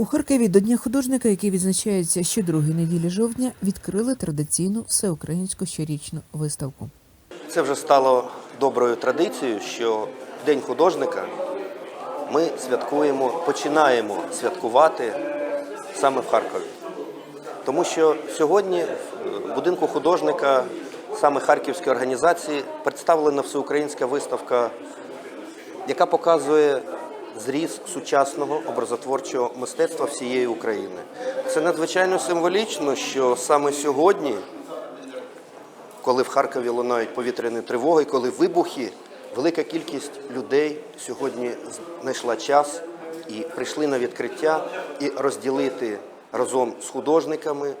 У Харкові до Дня художника, який відзначається щодругої неділі жовтня, відкрили традиційну всеукраїнську щорічну виставку. Це вже стало доброю традицією, що День художника ми святкуємо, починаємо святкувати саме в Харкові. Тому що сьогодні в будинку художника саме Харківської організації представлена всеукраїнська виставка, яка показує зріз сучасного образотворчого мистецтва всієї України. Це надзвичайно символічно, що саме сьогодні коли в Харкові лунають повітряні тривоги, коли вибухи, велика кількість людей сьогодні знайшла час і прийшли на відкриття і розділити разом з художниками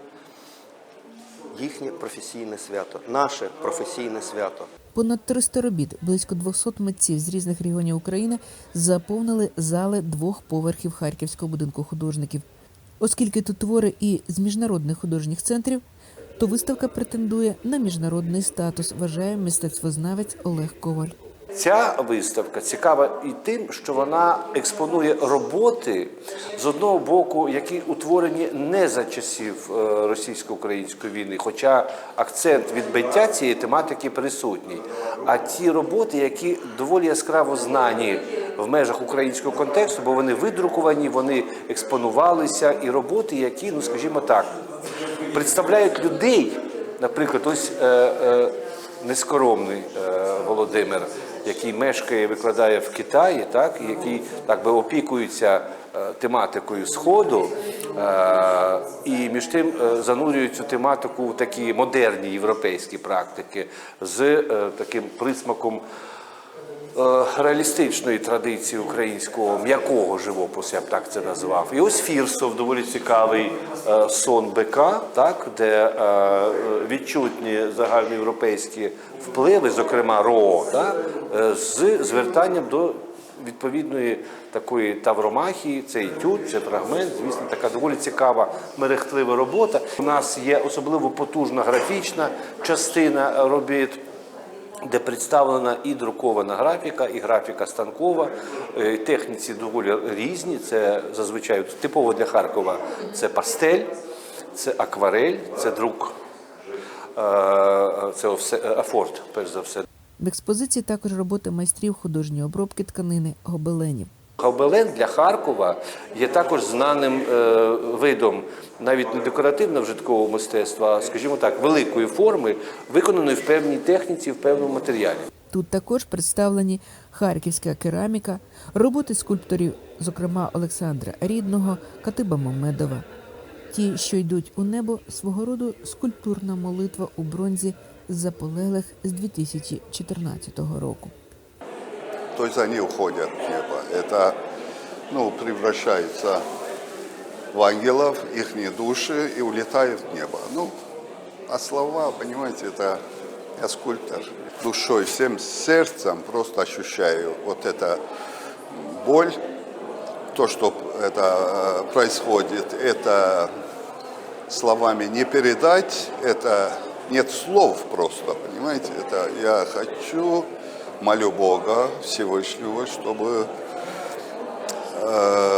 їхнє професійне свято, наше професійне свято. Понад 300 робіт, близько 200 митців з різних регіонів України заповнили зали двох поверхів Харківського будинку художників. Оскільки тут твори і з міжнародних художніх центрів, то виставка претендує на міжнародний статус, вважає мистецтвознавець Олег Коваль. Ця виставка цікава і тим, що вона експонує роботи з одного боку, які утворені не за часів е, російсько-української війни, хоча акцент відбиття цієї тематики присутній. А ті роботи, які доволі яскраво знані в межах українського контексту, бо вони видрукувані, вони експонувалися, і роботи, які, ну скажімо так, представляють людей, наприклад, ось е, е, нескоромний е, Володимир, який мешкає, викладає в Китаї, так який так би опікується е, тематикою сходу, е, і між тим е, занурюють цю тематику в такі модерні європейські практики з таким присмаком. Е, Реалістичної традиції українського м'якого живопису, я б так це назвав. І ось Фірсов, доволі цікавий е, сон бика, так, де е, відчутні загальноєвропейські впливи, зокрема РО, так, з звертанням до відповідної такої тавромахії, це етюд, це фрагмент, звісно, така доволі цікава мерехтлива робота. У нас є особливо потужна графічна частина робіт де представлена і друкована графіка, і графіка станкова. Е, Техніці доволі різні. Це зазвичай типово для Харкова це пастель, це акварель, це друк, е, це офсе- афорт, перш за все. В експозиції також роботи майстрів художньої обробки тканини гобеленів. Гобелен для Харкова є також знаним е, видом навіть не декоративно-вжиткового мистецтва, а, скажімо так, великої форми, виконаної в певній техніці, в певному матеріалі. Тут також представлені харківська кераміка, роботи скульпторів, зокрема Олександра Рідного, Катиба Мамедова. Ті, що йдуть у небо, свого роду скульптурна молитва у бронзі заполеглих з 2014 року. То есть они уходят в небо. Это ну, превращается в ангелов, их души и улетают в небо. Ну, а слова, понимаете, это я скульптор. Душой, всем сердцем просто ощущаю вот это боль, то, что это э, происходит, это словами не передать, это нет слов просто, понимаете? Это я хочу, молю Бога Всевышнего, чтобы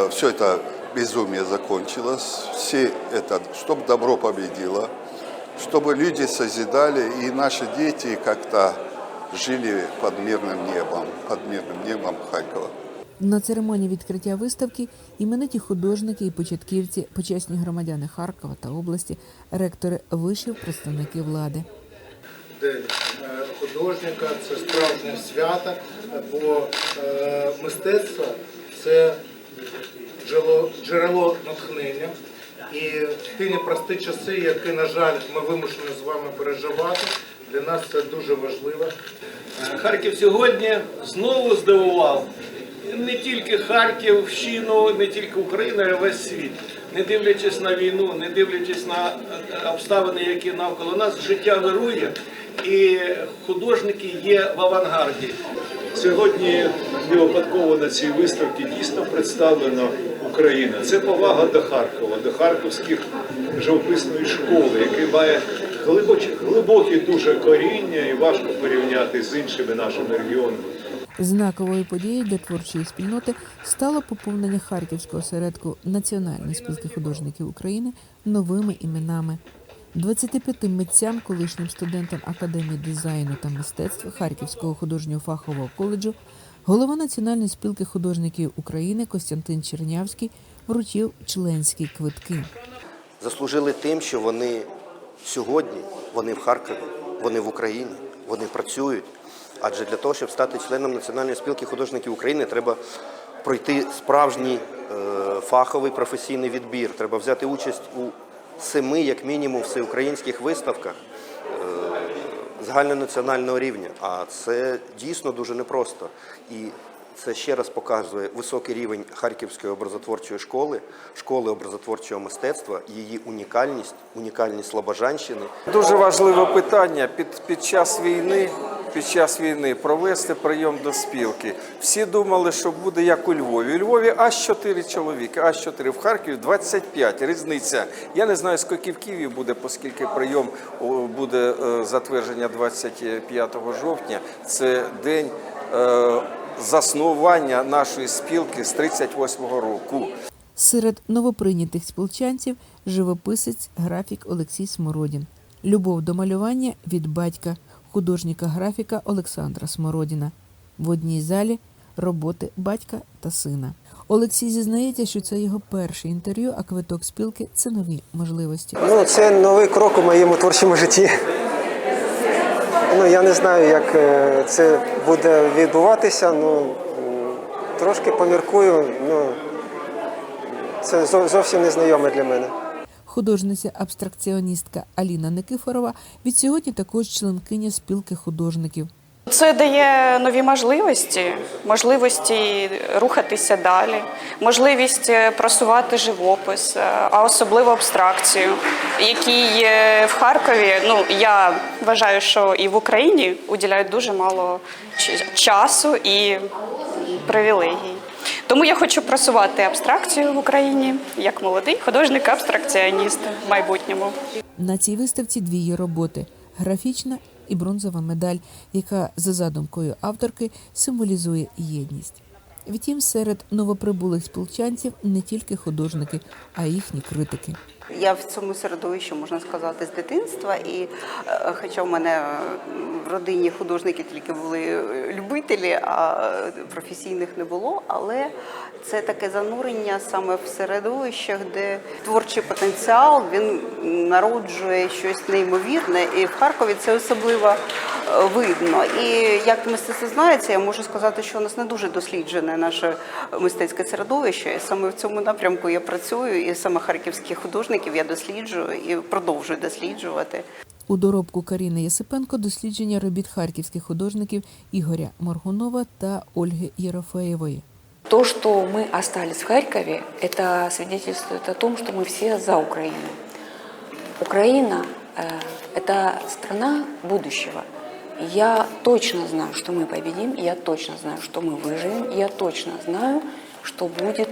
все это безумие закончилось, все это, чтобы добро победило, чтобы люди созидали и наши дети как-то жили под мирным небом, под мирным небом Харькова. На церемонії відкриття виставки імениті художники і початківці, почесні громадяни Харкова та області, ректори вишів, представники влади. День е, художника це справжнє свято, бо е, мистецтво це джерело, джерело натхнення. І в ті непрості часи, які, на жаль, ми вимушені з вами переживати, для нас це дуже важливо. Харків сьогодні знову здивував не тільки Харківщину, не тільки Україну, а й весь світ. Не дивлячись на війну, не дивлячись на е, обставини, які навколо нас, життя вирує, і художники є в авангарді. Сьогодні не випадково на цій виставці дійсно представлена Україна. Це повага до Харкова, до харківських живописної школи, який має глибокі, глибокі дуже коріння і важко порівняти з іншими нашими регіонами. Знаковою подією для творчої спільноти стало поповнення Харківського осередку Національної спілки художників України новими іменами. 25 митцям, колишнім студентам Академії дизайну та мистецтв Харківського художнього фахового коледжу, голова Національної спілки художників України Костянтин Чернявський вручив членські квитки. заслужили тим, що вони сьогодні, вони в Харкові, вони в Україні, вони працюють. Адже для того, щоб стати членом Національної спілки художників України, треба пройти справжній е, фаховий професійний відбір. Треба взяти участь у семи, як мінімум, всеукраїнських виставках е, загальнонаціонального рівня. А це дійсно дуже непросто. І це ще раз показує високий рівень Харківської образотворчої школи, школи образотворчого мистецтва, її унікальність, унікальність Слобожанщини. Дуже важливе питання під, під час війни. Під час війни провести прийом до спілки. Всі думали, що буде як у Львові. У Львові аж 4 чоловіки, аж 4. В Харкові 25. Різниця. Я не знаю, скільки в Києві буде, оскільки прийом буде е, затвердження 25 жовтня. Це день е, заснування нашої спілки з 38-го року. Серед новоприйнятих спілчанців живописець, графік Олексій Смородін. Любов до малювання від батька, художника-графіка Олександра Смородіна. В одній залі роботи батька та сина. Олексій зізнається, що це його перше інтерв'ю, а квиток спілки це нові можливості. Ну, це новий крок у моєму творчому житті. Ну, я не знаю, як е, це буде відбуватися. Ну, трошки поміркую. Ну, це зо- зовсім незнайоме для мене. Художниця-абстракціоністка Аліна Никифорова від сьогодні також членкиня спілки художників. Це дає нові можливості, можливості рухатися далі, можливість е, просувати живопис, е, а особливо абстракцію, якій в Харкові, ну я вважаю, що і в Україні уділяють дуже мало часу і привілегій. Тому я хочу просувати абстракцію в Україні як молодий художник-абстракціоніст в майбутньому. На цій виставці дві її роботи графічна і бронзова медаль, яка за задумкою авторки символізує єдність. Втім, серед новоприбулих сполчанців не тільки художники, а й їхні критики. Я в цьому середовищі можна сказати з дитинства, і е, хоча в мене в родині художники тільки були е, любителі, а професійних не було, але це таке занурення саме в середовищах, де творчий потенціал він народжує щось неймовірне, і в Харкові це особливо видно. І як мистецтво знається, я можу сказати, що у нас не дуже досліджене наше мистецьке середовище. І саме в цьому напрямку я працюю, і саме харківських художників я досліджую і продовжую досліджувати. У доробку Каріни Єсипенко дослідження робіт харківських художників Ігоря Моргунова та Ольги Єрофеєвої. То, что мы остались в Харькове, это свидетельствует о том, что мы все за Украину. Украина э, – это страна будущего. Я точно знаю, что мы победим, я точно знаю, что мы выживем, я точно знаю, что будут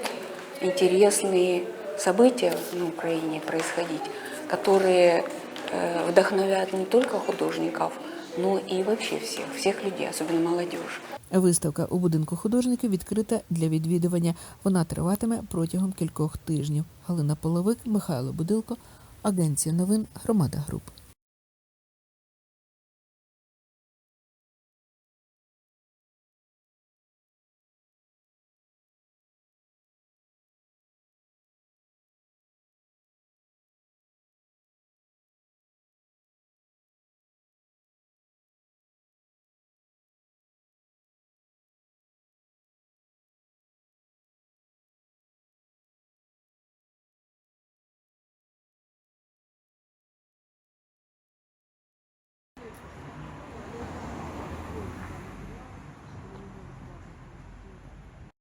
интересные события на Украине происходить, которые э, вдохновят не только художников, но и вообще всех, всех людей, особенно молодежь. Виставка у будинку художників відкрита для відвідування. Вона триватиме протягом кількох тижнів. Галина Половик, Михайло Будилко, Агенція новин Громада Груп.